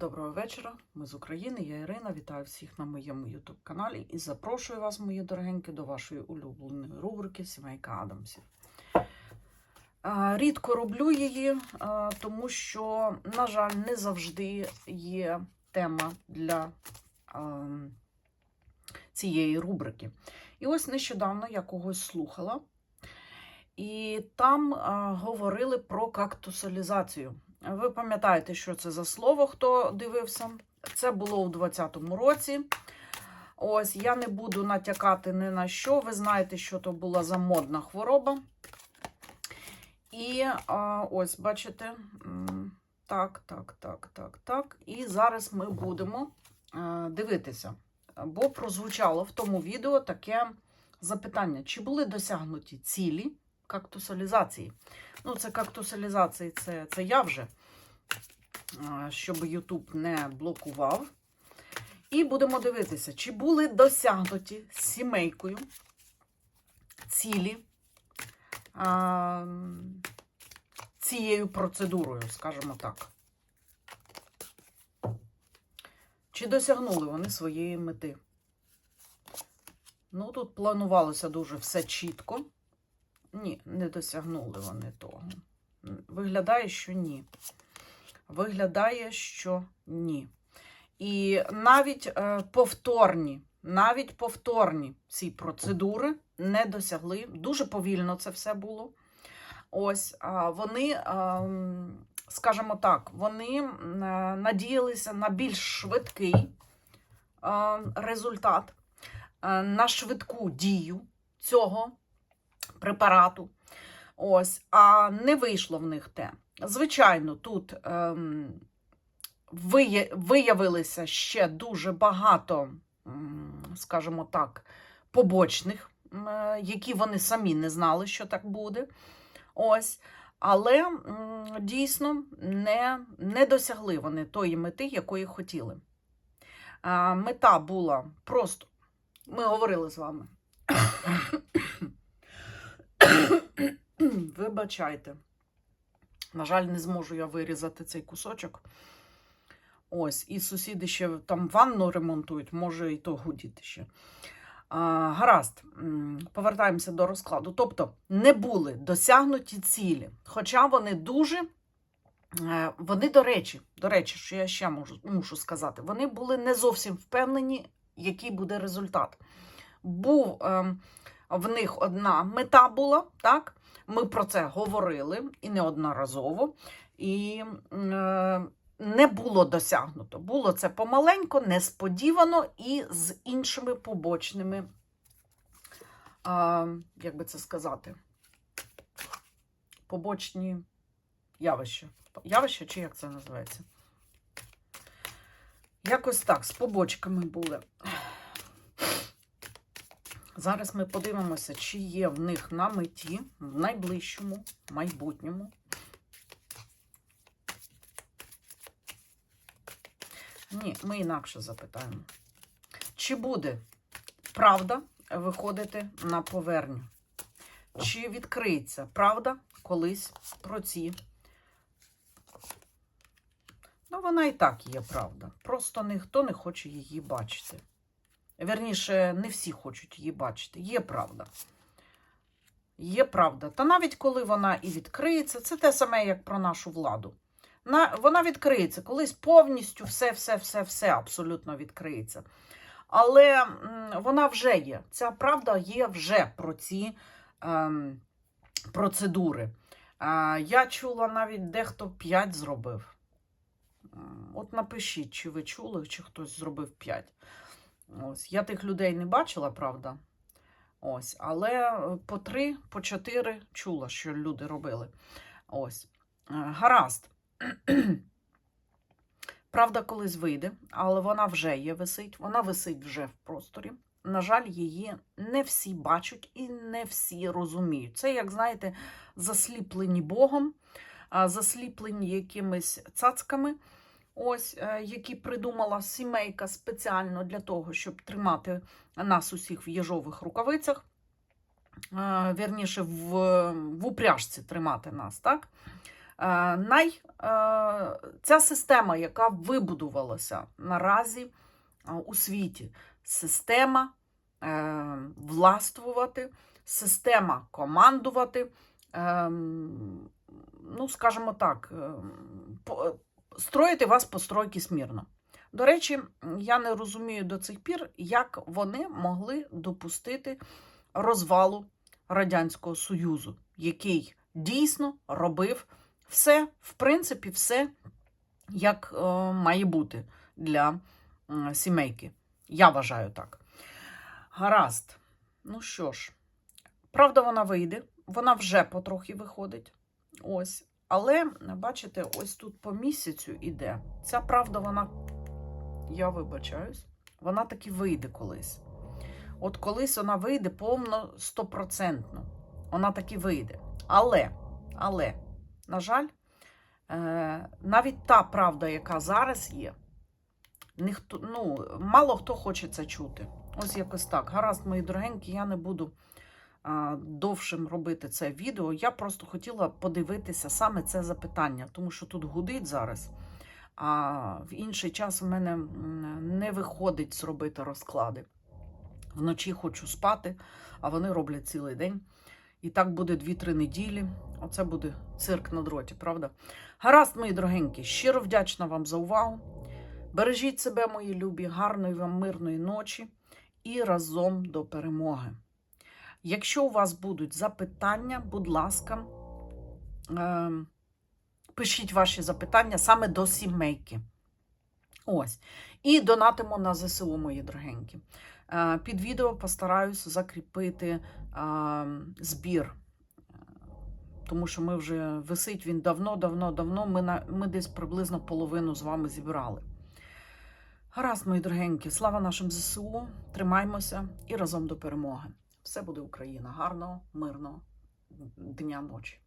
Доброго вечора, ми з України, я Ірина. Вітаю всіх на моєму YouTube каналі і запрошую вас, мої дорогенькі, до вашої улюбленої рубрики Сімейка Адамсів. Рідко роблю її, тому що, на жаль, не завжди є тема для цієї рубрики. І ось нещодавно я когось слухала, і там говорили про кактусалізацію. Ви пам'ятаєте, що це за слово, хто дивився? Це було у 2020 році. Ось я не буду натякати ні на що. Ви знаєте, що то була за модна хвороба. І ось, бачите, так, так, так, так, так. І зараз ми будемо дивитися. Бо прозвучало в тому відео таке запитання: чи були досягнуті цілі кактусалізації? Ну, це кактусалізації, це, це я вже, щоб YouTube не блокував. І будемо дивитися, чи були досягнуті з сімейкою цілі а, цією процедурою, скажімо так. Чи досягнули вони своєї мети? Ну, тут планувалося дуже все чітко. Ні, не досягнули вони того. Виглядає, що ні. Виглядає, що ні. І навіть е, повторні, навіть повторні ці процедури не досягли. Дуже повільно це все було. Ось вони, а, скажімо так, вони е, надіялися на більш швидкий а, результат, а, на швидку дію цього препарату. Ось, а не вийшло в них те. Звичайно, тут ем, вия- виявилося ще дуже багато, скажімо так, побочних, е, які вони самі не знали, що так буде. Ось. Але дійсно не, не досягли вони тої мети, якої хотіли. Мета була просто, ми говорили з вами. Вибачайте. На жаль, не зможу я вирізати цей кусочок. Ось, і сусіди ще там ванну ремонтують, може і то гудіти ще. А, гаразд, повертаємося до розкладу. Тобто не були досягнуті цілі, хоча вони дуже. е, Вони, до речі, до речі, що я ще можу, мушу сказати, вони були не зовсім впевнені, який буде результат. Був ем, в них одна мета була, так? Ми про це говорили і неодноразово. І е, не було досягнуто. Було це помаленько, несподівано і з іншими побочними, а, як би це сказати, побочні явища. Явища, чи як це називається? Якось так, з побочками були. Зараз ми подивимося, чи є в них на меті в найближчому майбутньому. Ні, ми інакше запитаємо. Чи буде правда виходити на поверню? Чи відкриється правда колись про ці? Ну, вона і так є правда. Просто ніхто не хоче її бачити. Верніше, не всі хочуть її бачити. Є правда. Є правда. Та навіть коли вона і відкриється, це те саме, як про нашу владу. На, вона відкриється, колись повністю все, все, все, все абсолютно відкриється. Але вона вже є. Ця правда є вже про ці ем, процедури. Е, я чула навіть дехто 5 зробив. От напишіть, чи ви чули, чи хтось зробив 5. Ось. Я тих людей не бачила, правда. Ось, але е, по 3, по 4 чула, що люди робили. Ось. Е, Гаразд. Правда, колись вийде, але вона вже є висить, вона висить вже в просторі. На жаль, її не всі бачать і не всі розуміють. Це, як знаєте, засліплені Богом, засліплені якимись цацками, ось, е, які придумала сімейка спеціально для того, щоб тримати нас усіх в їжових рукавицях. Е, Вірніше, в, в упряжці тримати нас, так? Е, най, ця система, яка вибудувалася наразі у світі, система властвувати, система командувати, е, ну, скажімо так, е, по- строїти вас по стройки смірно. До речі, я не розумію до цих пір, як вони могли допустити розвалу Радянського Союзу, який дійсно робив все, в принципі, все, як е, має бути для м, сімейки. Я вважаю так. Гаразд. Ну що ж, правда, вона вийде, вона вже потрохи виходить. Ось. Але, бачите, ось тут по місяцю іде. Ця правда, вона, я вибачаюсь, вона таки вийде колись. От колись вона вийде повно стопроцентно. Вона таки вийде. Але, але, на жаль, е, навіть та правда, яка зараз є, ніхто, ну, мало хто хоче це чути. Ось якось так. Гаразд, мої дорогенькі, я не буду довшим робити це відео. Я просто хотіла подивитися саме це запитання, тому що тут гудить зараз. А в інший час в мене не виходить зробити розклади. Вночі хочу спати, а вони роблять цілий день. І так буде 2-3 неділі. Оце буде цирк на дроті, правда? Гаразд, мої дорогенькі, щиро вдячна вам за увагу. Бережіть себе, мої любі, гарної вам мирної ночі і разом до перемоги. Якщо у вас будуть запитання, будь ласка, е, пишіть ваші запитання саме до сімейки. Ось. І донатимо на ЗСУ, мої дорогенькі. Е, Під відео постараюсь закріпити е, збір. Тому що ми вже висить він давно, давно, давно. Ми, на, ми десь приблизно половину з вами зібрали. Гаразд, мої дорогенькі, слава нашим ЗСУ. Тримаймося і разом до перемоги. Все буде Україна. Гарного, мирного дня ночі.